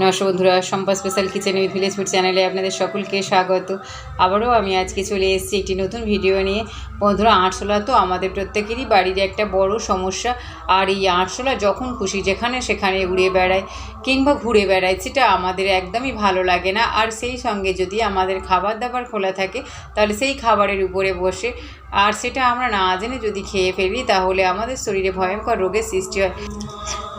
নমস্কার বন্ধুরা Sampa special kitchen with village food চ্যানেলে আপনাদের সকলকে স্বাগত। আবারও আমি আজকে চলে এসেছি একটি নতুন ভিডিও নিয়ে। বন্ধুরা আরশোলা তো আমাদের প্রত্যেকেরই বাড়ির একটা বড় সমস্যা। আর এই আরশোলা যখন খুশি যেখানে সেখানে উড়ে বেড়ায় কিংবা ঘুরে বেড়ায়, সেটা আমাদের একদমই ভালো লাগে না। আর সেই সঙ্গে যদি আমাদের খাবার দাবার খোলা থাকে, তাহলে সেই খাবারের উপরে বসে। আর সেটা আমরা না জেনে যদি খেয়ে ফেলি, তাহলে আমাদের শরীরে ভয়ঙ্কর রোগের সৃষ্টি হয়।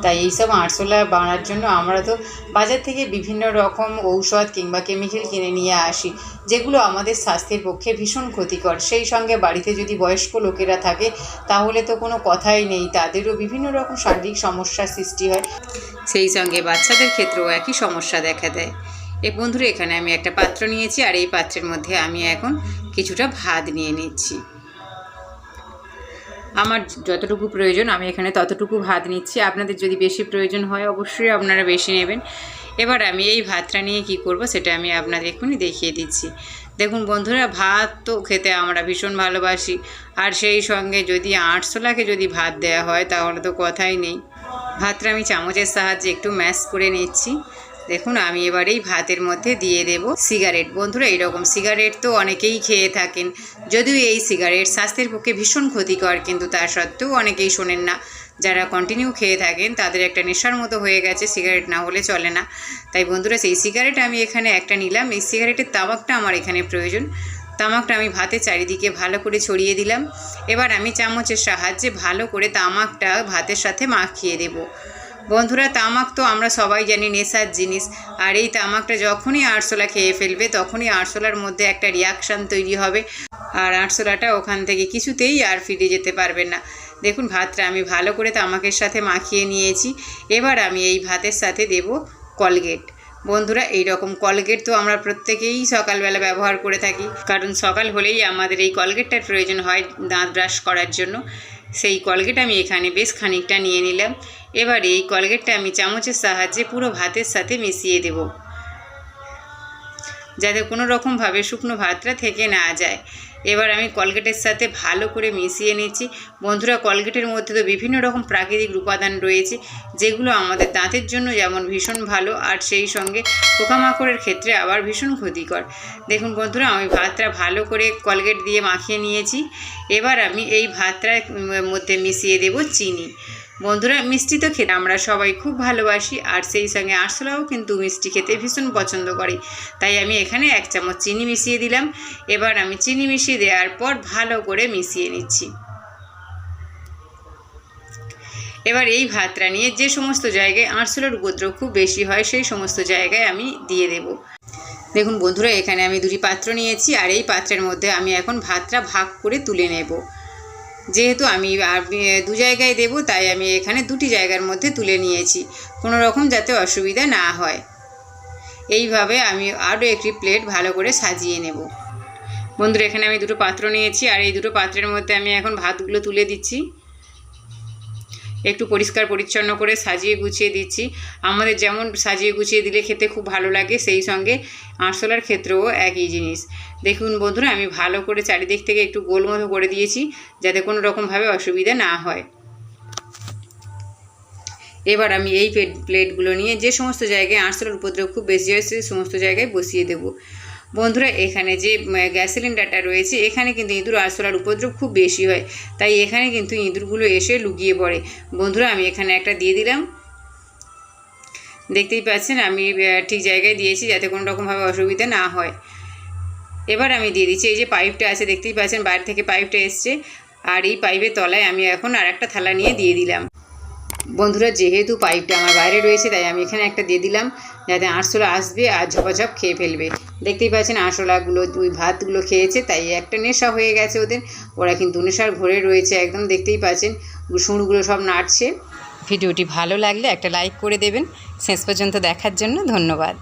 তাই এইসব আরশোলা বানার জন্য আমরা তো বাজার থেকে বিভিন্ন রকম ঔষধ কিংবা কেমিক্যাল কিনে নিয়ে আসি, যেগুলো আমাদের স্বাস্থ্যের পক্ষে ভীষণ ক্ষতিকর। সেই সঙ্গে বাড়িতে যদি বয়স্ক লোকেরা থাকে, তাহলে তো কোনো কথাই নেই, তাদেরও বিভিন্ন রকম শারীরিক সমস্যার সৃষ্টি হয়। সেই সঙ্গে বাচ্চাদের ক্ষেত্রেও একই সমস্যা দেখা দেয়। এ বন্ধুরা, এখানে আমি একটা পাত্র নিয়েছি, আর এই পাত্রের মধ্যে আমি এখন কিছুটা ভাত নিয়ে নিচ্ছি। আমার যতটুকু প্রয়োজন, আমি এখানে ততটুকু ভাত নিচ্ছি। আপনাদের যদি বেশি প্রয়োজন হয়, অবশ্যই আপনারা বেশি নেবেন। এবার আমি এই ভাতটা নিয়ে কি করব, সেটা আমি আপনাদের এক্ষুনি দেখিয়ে দিচ্ছি। দেখুন বন্ধুরা, ভাত তো খেতে আমরা ভীষণ ভালোবাসি। আর সেই সঙ্গে যদি আটশোলাকে যদি ভাত দেওয়া হয়, তাহলে তো কথাই নেই। ভাতটা আমি চামচের সাহায্যে একটু ম্যাশ করে নিচ্ছি। দেখুন, আমি এবার এই ভাতের মধ্যে দিয়ে দেব সিগারেট। বন্ধুরা, এইরকম সিগারেট তো অনেকেই খেয়ে থাকেন। যদিও এই সিগারেট স্বাস্থ্যের পক্ষে ভীষণ ক্ষতিকর, কিন্তু তা সত্ত্বেও অনেকেই শোনেন না। যারা কন্টিনিউ খেয়ে থাকেন, তাদের একটা নেশার মতো হয়ে গেছে, সিগারেট না হলে চলে না। তাই বন্ধুরা, সেই সিগারেট আমি এখানে একটা নিলাম। এই সিগারেটের তামাকটা আমার এখানে প্রয়োজন। তামাকটা আমি ভাতের চারিদিকে ভালো করে ছড়িয়ে দিলাম। এবার আমি চামচের সাহায্যে ভালো করে তামাকটা ভাতের সাথে মাখিয়ে দেবো। বন্ধুরা, তামাক তো আমরা সবাই জানি নেশার জিনিস। আর এই তামাকটা যখনই আরশোলা খেয়ে ফেলবে, তখনই আরশোলার মধ্যে একটা রিয়াকশান তৈরি হবে। আর আরশোলাটা ওখান থেকে কিছুতেই আর ফিরে যেতে পারবে না। দেখুন, ভাতটা আমি ভালো করে তামাকের সাথে মাখিয়ে নিয়েছি। এবার আমি এই ভাতের সাথে দেব কলগেট। বন্ধুরা এই রকম কলগেট তো আমরা প্রত্যেকেই সকালবেলা ব্যবহার করে থাকি। কারণ সকাল হলেই আমাদের এই কলগেটটার প্রয়োজন হয় দাঁত ব্রাশ করার জন্য। সেই কলগেট আমি এখানে বেশ খানিকটা নিয়ে নিলাম। এবারে এই কলগেটটা আমি চামচের সাহায্যে পুরো ভাতের সাথে মিশিয়ে দেব। যাতে কোনো রকমভাবে শুকনো ভাতটা থেকে না যায়। এবার আমি কলগেটের সাথে ভালো করে মিশিয়ে নিচ্ছি। বন্ধুরা, কলগেটের মধ্যে তো বিভিন্ন রকম প্রাকৃতিক উপাদান রয়েছে, যেগুলো আমাদের দাঁতের জন্য যেমন ভীষণ ভালো, আর সেই সঙ্গে পোকামাকড়ের ক্ষেত্রে আবার ভীষণ ক্ষতিকর। দেখুন বন্ধুরা, আমি ভাতটা ভালো করে কলগেট দিয়ে মাখিয়ে নিয়েছি। এবার আমি এই ভাতটার মধ্যে মিশিয়ে দেব চিনি। বন্ধুরা, মিষ্টি তো খেতে আমরা সবাই খুব ভালোবাসি, আর সেই সঙ্গে আরশোলাও কিন্তু মিষ্টি খেতে ভীষণ পছন্দ করে। তাই আমি এখানে এক চামচ চিনি মিশিয়ে দিলাম। এবার আমি চিনি মিশিয়ে দেওয়ার পর ভালো করে মিশিয়ে নিচ্ছি। এবার এই ভাতটা নিয়ে যে সমস্ত জায়গায় আরশোলার উপদ্রব খুব বেশি হয়, সেই সমস্ত জায়গায় আমি দিয়ে দেব। দেখুন বন্ধুরা, এখানে আমি দুটি পাত্র নিয়েছি, আর এই পাত্রের মধ্যে আমি এখন ভাতটা ভাগ করে তুলে নেব। যেহেতু আমি দু জায়গায় দেব, তাই আমি এখানে দুটি জায়গার মধ্যে তুলে নিয়েছি। কোনো রকম যাতে অসুবিধা না হয়। এইভাবে আমি আরও একটি প্লেট ভালো করে সাজিয়ে নেব। বন্ধুরা, এখানে আমি দুটো পাত্র নিয়েছি, আর এই দুটো পাত্রের মধ্যে আমি এখন ভাতগুলো তুলে দিচ্ছি। একটু পরিষ্কার পরিচ্ছন্ন করে সাজিয়ে গুছিয়ে দিচ্ছি। আমাদের যেমন সাজিয়ে গুছিয়ে দিলে খেতে খুব ভালো লাগে, সেই সঙ্গে আরশোলার ক্ষেত্রেও একই জিনিস। দেখুন বন্ধুরা, আমি ভালো করে চারিদিক থেকে একটু গোল মতো করে দিয়েছি যাতে কোনো রকমভাবে অসুবিধা না হয়। এবার আমি এই প্লেটগুলো নিয়ে যে সমস্ত জায়গায় আরশোলার উপদ্রব খুব বেশি হয় সেই সমস্ত জায়গায় বসিয়ে দেবো। বন্ধুরা, এখানে যে গ্যাস সিলিন্ডারটা রয়েছে, এখানে কিন্তু ইঁদুর আরশোলার উপদ্রব খুব বেশি হয়। তাই এখানে কিন্তু ইঁদুরগুলো এসে লুকিয়ে পড়ে। বন্ধুরা, আমি এখানে একটা দিয়ে দিলাম। দেখতেই পাচ্ছেন, আমি ঠিক জায়গায় দিয়েছি যাতে কোনো রকমভাবে অসুবিধা না হয়। এবার আমি দিয়ে দিচ্ছি, এই যে পাইপটা আছে, দেখতেই পাচ্ছেন, বাইরে থেকে পাইপটা এসছে। আর এই পাইপের তলায় আমি এখন আর একটা থালা নিয়ে দিয়ে দিলাম। বন্ধুরা, যেহেতু পাইপটা আমার বাইরে রয়েছে, তাই আমি এখানে একটা দিয়ে দিলাম, যাতে আরশোলা আসবে আর ঝপাঝপ খেয়ে ফেলবে। দেখতেই পাচ্ছেন, আরশোলাগুলো, ওই ভাতগুলো খেয়েছে, তাই একটা নেশা হয়ে গেছে ওদের। ওরা কিন্তু নেশার ঘরে রয়েছে একদম, দেখতেই পাচ্ছেন, সুরগুলো সব নাড়ছে। ভিডিওটি ভালো লাগলে একটা লাইক করে দেবেন। শেষ পর্যন্ত দেখার জন্য ধন্যবাদ।